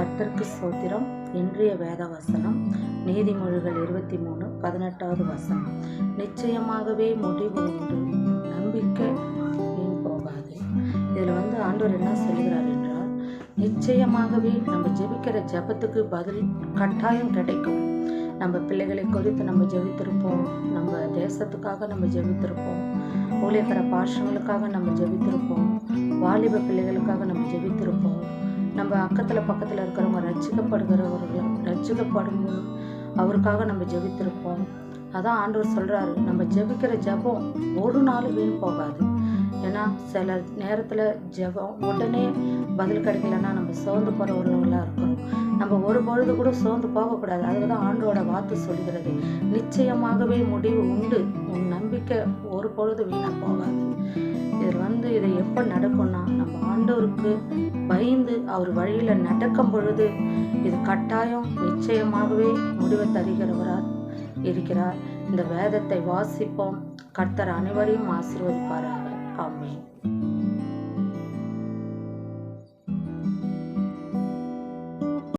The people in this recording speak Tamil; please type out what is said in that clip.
கர்த்தருக்கு சோத்திரம் இன்றைய வேத வசனம் நீதிமொழிகள் இருபத்தி மூணு பதினெட்டாவது வசனம். நிச்சயமாகவே முடிவு உண்டு. நம்பிக்கை வீண் போகாது? இதில் வந்து ஆண்டவர் என்ன சொல்கிறார் என்றால் நிச்சயமாகவே நம்ம ஜெபிக்கிற ஜெபத்துக்கு பதில் கட்டாயம் கிடைக்கும். நம்ம பிள்ளைகளை குறித்து நம்ம ஜெபித்திருப்போம். நம்ம தேசத்துக்காக நம்ம ஜெபித்திருப்போம். ஊழியக்கர பாஷங்களுக்காக நம்ம ஜெபித்திருப்போம். வாலிப பிள்ளைகளுக்காக நம்ம ஜெபித்திருப்போம். நம்ம அக்கத்தில் பக்கத்தில் இருக்கிறவங்க ரட்சிக்கப்படுகிறவர்கள் ரட்சிக்கப்படும் அவருக்காக நம்ம ஜெபித்திருப்போம். அதான் ஆண்டவர் சொல்கிறாரு நம்ம ஜெபிக்கிற ஜெபம் ஒரு நாள் வீண் போகாது. ஏன்னா சில நேரத்தில் ஜெபம் உடனே பதில் கிடைக்கலன்னா நம்ம சோர்ந்து போகிறவர்களாக இருக்கிறோம் நம்ம ஒரு பொழுது கூட சோர்ந்து போகக்கூடாது. அதுக்கு தான் ஆண்டோட வார்த்தை சொல்கிறது. நிச்சயமாகவே முடிவு உண்டு. உன் நம்பிக்கை ஒரு பொழுது வீணாக போகாது. இதில் வந்து இது எப்போ நடக்கும்னா நம்ம ஆண்டோருக்கு பயந்து அவர் வழியில் நடக்கும் பொழுது இது கட்டாயம் நிச்சயமாகவே முடிவை தருகிறவரார் இருக்கிறார். இந்த வேதத்தை வாசிப்போம். கர்த்தர் அனைவரையும் ஆசீர்வதிப்பாராக. ஆமேன்.